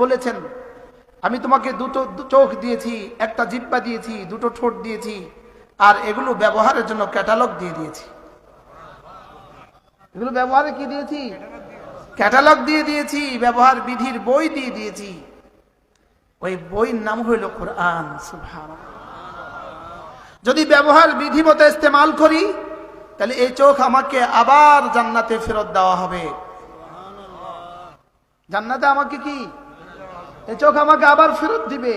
বলেছেন, আমি তোমাকে দুটো চোখ দিয়েছি, একটা জিব্বা দিয়েছি, দুটো ঠোঁট দিয়েছি, আর এগুলো ব্যবহারের জন্য ক্যাটালগ দিয়ে দিয়েছি। এগুলো ব্যবহারে কি দিয়েছি? ক্যাটালগ দিয়ে দিয়েছি, ব্যবহার বিধির বই দিয়ে দিয়েছি। ওই বইয়ের নাম হইল কোরআন যদি ব্যবহার বিধি মতো ইস্তেমাল করি, তাহলে এই চোখ আমাকে আবার জান্নাতে ফেরত দেওয়া হবে। জান্নাতে আমাকে কি? এই চোখ আমাকে আবার ফেরত দিবে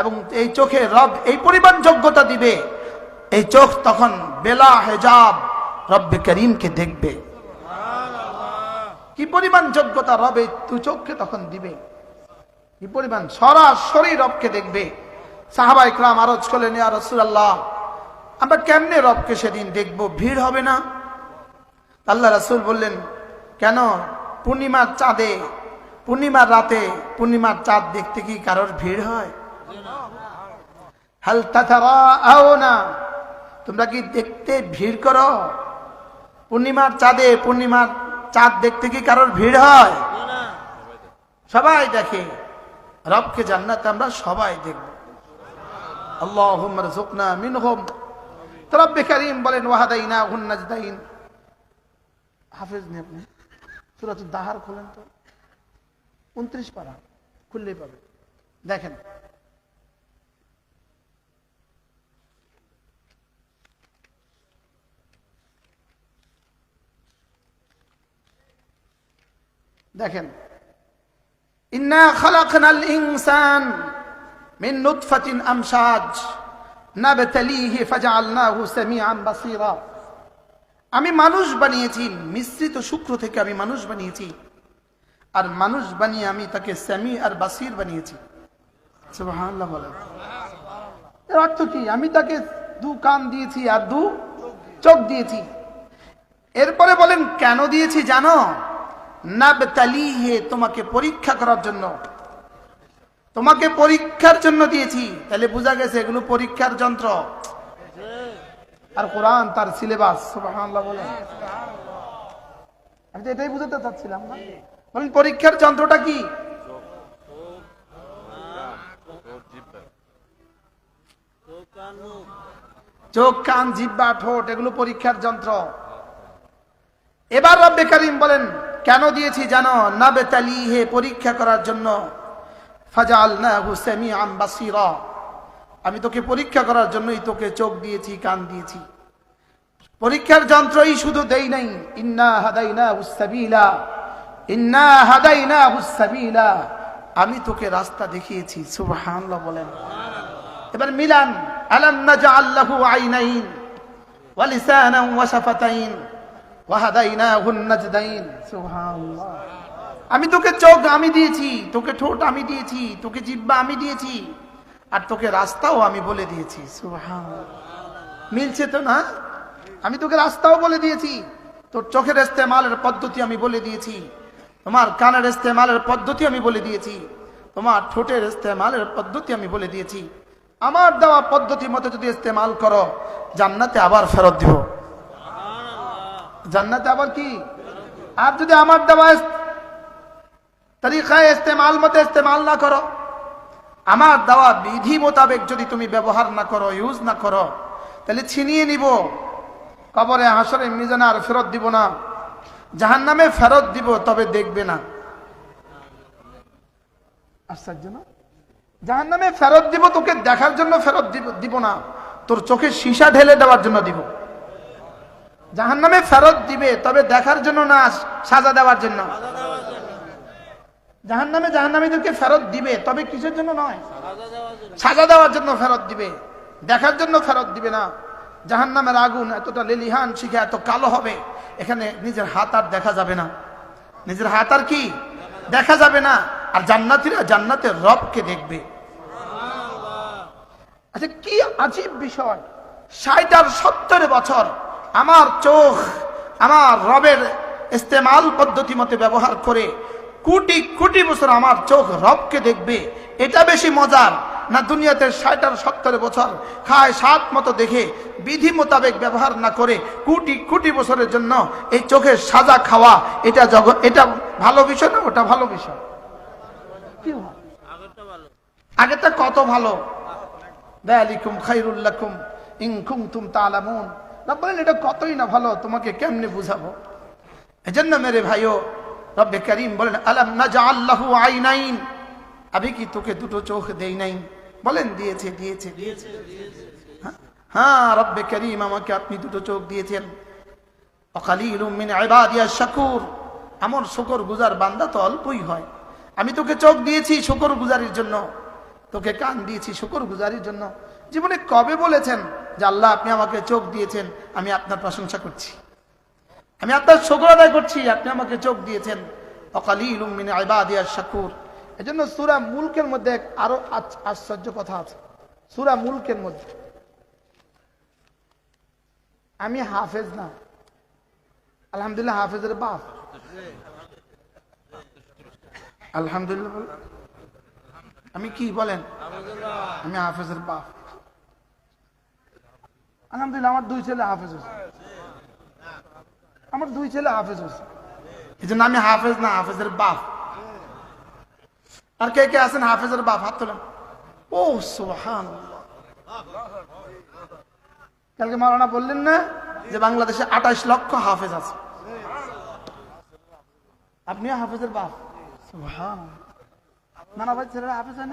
এবং এই চোখে রব এই পরিমাণ যোগ্যতা দিবে। এই চোখ তখন বেলা হেজাব রব্বে করিমকে দেখবে। কি পরিমাণ যোগ্যতা রবে তু চোখকে তখন দিবে? কি পরিমাণ? সরাসরি রবকে দেখবে। সাহাবা ইকরাম আরজ করলেন রাসূলুল্লাহ, আমরা কেমনে রবকে সেদিন দেখব? ভিড় হবে না? আল্লাহ রাসূল বললেন, কেন? পূর্ণিমার চাঁদে পূর্ণিমার রাতে, পূর্ণিমার চাঁদ দেখতে কি কারোর ভিড় হয়? হাল আও না তোমরা কি দেখতে ভিড় করো? পূর্ণিমার চাঁদে, পূর্ণিমার চাঁদ দেখতে কি কারোর ভিড় হয়? সবাই দেখে। রবকে জান্নাতে আমরা সবাই দেখব। আল্লাহুম্মা রযুকনা মিনহুম। তো রব্বে কারীম বলেন ওয়াহাদাইনা হুন নাজদাইন। হাফেজ নি আপনি? সূরাতুল দাহার খোলেন তো। 29 পারা খুললেই পাবে। দেখেন। দেখেন। ইন্না খালাকনাল ইনসান মিন নুতফাতিন আমশাজ নাবতালিহি ফাজআলনাহু সামিআন বাসীরা। আমি মানুষ বানিয়েছি, মিশ্রিত শুক্র থেকে আমি মানুষ বানিয়েছি। আর মানুষ বানিয়ে আমি তাকে সামি আর বাসির বানিয়েছি। এর অর্থ কি? আমি তাকে দু কান দিয়েছি আর দু চোখ দিয়েছি। এরপরে বলেন, কেন দিয়েছি জানো? নাবতালিহে, তোমাকে পরীক্ষা করার জন্য। তোমাকে পরীক্ষার জন্য দিয়েছি। তাহলে বোঝা গেছে এগুলো পরীক্ষার যন্ত্র। আর কোরআন তার সিলেবাস বলেন আমি তো এটাই বুঝাতে চাচ্ছিলাম না। বলেন পরীক্ষার যন্ত্রটা কি? চোখ, কান, জিব্বা, ঠোঁট, এগুলো পরীক্ষার যন্ত্র। এবার রব্বে কারিম বলেন, কেন দিয়েছি জানো? না বেতালি হে পরীক্ষা করার জন্য। ফাজাল না হুসেমি আম্বাসিরা আমি তোকে পরীক্ষা করার জন্যই তোকে চোখ দিয়েছি, কান দিয়েছি। পরীক্ষার যন্ত্রই শুধু দেই নাই। ইন্না হাদাইনা হুসাবিলা আমি তোকে রাস্তা দেখিয়েছি বলেন। এবার মিলান আমি তোকে চোখ আমি দিয়েছি, তোকে ঠোঁট আমি দিয়েছি, তোকে জিব্বা আমি দিয়েছি, আর তোকে রাস্তাও আমি বলে দিয়েছি মিলছে তো না? আমি তোকে রাস্তাও বলে দিয়েছি, তোর চোখের ইস্তেমালের পদ্ধতি আমি বলে দিয়েছি তোমার কানের ইস্তেমালের পদ্ধতি আমি বলে দিয়েছি। তোমার ঠোঁটের ইস্তেমালের পদ্ধতি আমি বলে দিয়েছি। আমার দেওয়া পদ্ধতি মতো যদি ইস্তেমাল করো, জান্নাতে আবার ফেরত দিব। জান্নাতে আবার কি? আর যদি আমার দেওয়া তরিকায় ইস্তেমাল মতো ইস্তেমাল না করো, আমার দেওয়া বিধি মোতাবেক যদি তুমি ব্যবহার না করো ইউজ না করো, তাহলে ছিনিয়ে নিব। কবরে হাসরে মিজানে আর ফেরত দিব না। জাহান নামে ফেরত দিব, তবে দেখবে না। আশ্চর্য না? জাহান নামে ফেরত দিব, তোকে দেখার জন্য ফেরত দিব দিব না। তোর চোখে সীসা ঢেলে দেওয়ার জন্য দিব। জাহান নামে ফেরত দিবে, তবে দেখার জন্য না, সাজা দেওয়ার জন্য। জাহান নামে জাহান নামীদেরকে ফেরত দিবে, তবে কিসের জন্য নয়? সাজা দেওয়ার জন্য ফেরত দিবে, দেখার জন্য ফেরত দিবে না। জাহান নামের আগুন এতটা লেলিহান শিখে এত কালো হবে। এখানে নিজের হাত আর দেখা যাবে না। নিজের হাত আর কি? দেখা যাবে না। আর জান্নাতিরা জান্নাতের রবকে দেখবে। আচ্ছা কি আজীব বিষয়। ষাট আর সত্তর বছর আমার চোখ, আমার রবের ইস্তেমাল পদ্ধতি মতে ব্যবহার করে কোটি কোটি বছর আমার চোখ রবকে দেখবে। এটা বেশি মজার। না দুনিয়াতে ষাট সত্তর বছর খায় সাত মতো দেখে, বিধি মোতাবেক ব্যবহার না করে কোটি কোটি বছরের জন্য এই চোখের সাজা খাওয়া, এটা জগৎ এটা ভালো বিষয় না ওটা ভালো বিষয়? আগেরটা কত ভালো? দালিকুম খাইরুল্লাকুম ইন কুনতুম তালামুন। না বলেন, এটা কতই না ভালো, তোমাকে কেমনে বুঝাবো? এজন্য মেরে ভাইও, রব্বে করিম বলেন, আলাম নাজআল্লাহু আইনাইন? আমি কি তোকে দুটো চোখ দেই নাই বলেন দিয়েছে দিয়েছে হ্যাঁ, রব্বে করিম আমাকে আপনি দুটো চোখ দিয়েছেন মিন শাকুর আমার শুকর গুজার বান্দা তো অল্পই হয়। আমি তোকে চোখ দিয়েছি শুকর গুজারির জন্য। তোকে কান দিয়েছি শুকর গুজারির জন্য। জীবনে কবে বলেছেন যে আল্লাহ আপনি আমাকে চোখ দিয়েছেন? আমি আপনার প্রশংসা করছি। আমি আপনার শুকর আদায় করছি আপনি আমাকে চোখ দিয়েছেন। অকালিলুম মিন ইবাদিয়া শাকুর। এজন্য সূরা মুলকের মধ্যে এক আরও আশ্চর্য কথা আছে। সূরা মুলকের মধ্যে। আমি হাফেজ না। আলহামদুলিল্লাহ হাফেজের বাপ। আলহামদুলিল্লাহ আমি কি বলেন? আমি হাফেজের বাপ। আলহামদুলিল্লাহ, আমার দুই ছেলে হাফেজ হয়েছে। আমার দুই ছেলে হাফেজ হয়েছে। এই জন্য আমি হাফেজ না, হাফেজের বাপ। আর কে কে আছেন? হাফেজের বাপ, হাত তোলেন। ও সোহান কালকে মারানা বললেন না যে বাংলাদেশে আঠাশ লক্ষ হাফেজ আছে। আপনি হাফেজের বাপ? সুবহান নানা ভাই ছেলেরা হাফেজ হয়?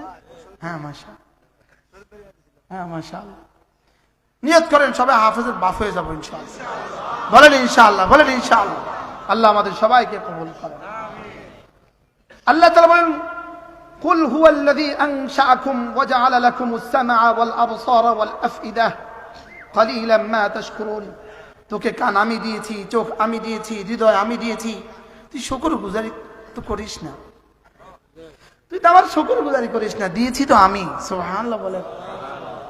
হ্যাঁ মাশা হ্যাঁ মাশা নিয়ত করেন, সবাই হাফেজের বাপ হয়ে যাব ইনশাআল্লাহ। বলেন ইনশাআল্লাহ বলেন ইনশাআল্লাহ। আল্লাহ আমাদের সবাইকে কবুল করেন। আল্লাহ তাআলা বলেন قل هو الذي أنشأكم وجعل لكم السمع والأبصار والأفئدة قليلا ما تشكرون তোকে কান আমি দিয়েছি চোখ আমি দিয়েছি হৃদয় আমি দিয়েছি তুই শুকর গুজারি তো করিস না তুই তো আমার শুকর গুজারি করিস না দিয়েছি তো আমি সুবহানাল্লাহ বলেন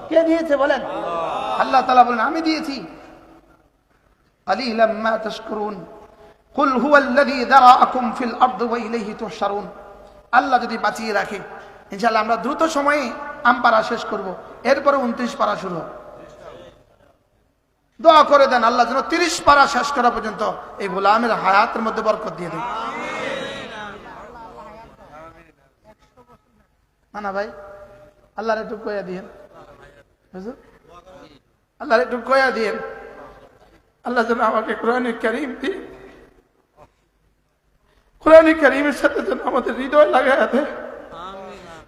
কে দিয়েছে বলেন আল্লাহ তাআলা বলেন আমি দিয়েছি قليلا ما تشكرون قل هو الذي ذرأكم في الأرض وإليه تحشرون আল্লাহ যদি বাঁচিয়ে রাখে, ইনশাআল্লাহ আমরা দ্রুত সময়ে আম পারা শেষ করব। এরপরে উনত্রিশ পারা শুরু দোয়া করে দেন আল্লাহ যেন তিরিশ পারা শেষ করা পর্যন্ত এই গোলামের হায়াতের মধ্যে বরকত দিয়ে দেন। মানা ভাই, আল্লাহর একটু কয়া দিয়েন। বুঝলো আল্লাহর একটু কয়া দিয়েন। আল্লাহ যেন আমাকে কোরআন করিম দিয়ে কোরআন করিমের সাথে যেন আমাদের হৃদয় লাগায় দেয়।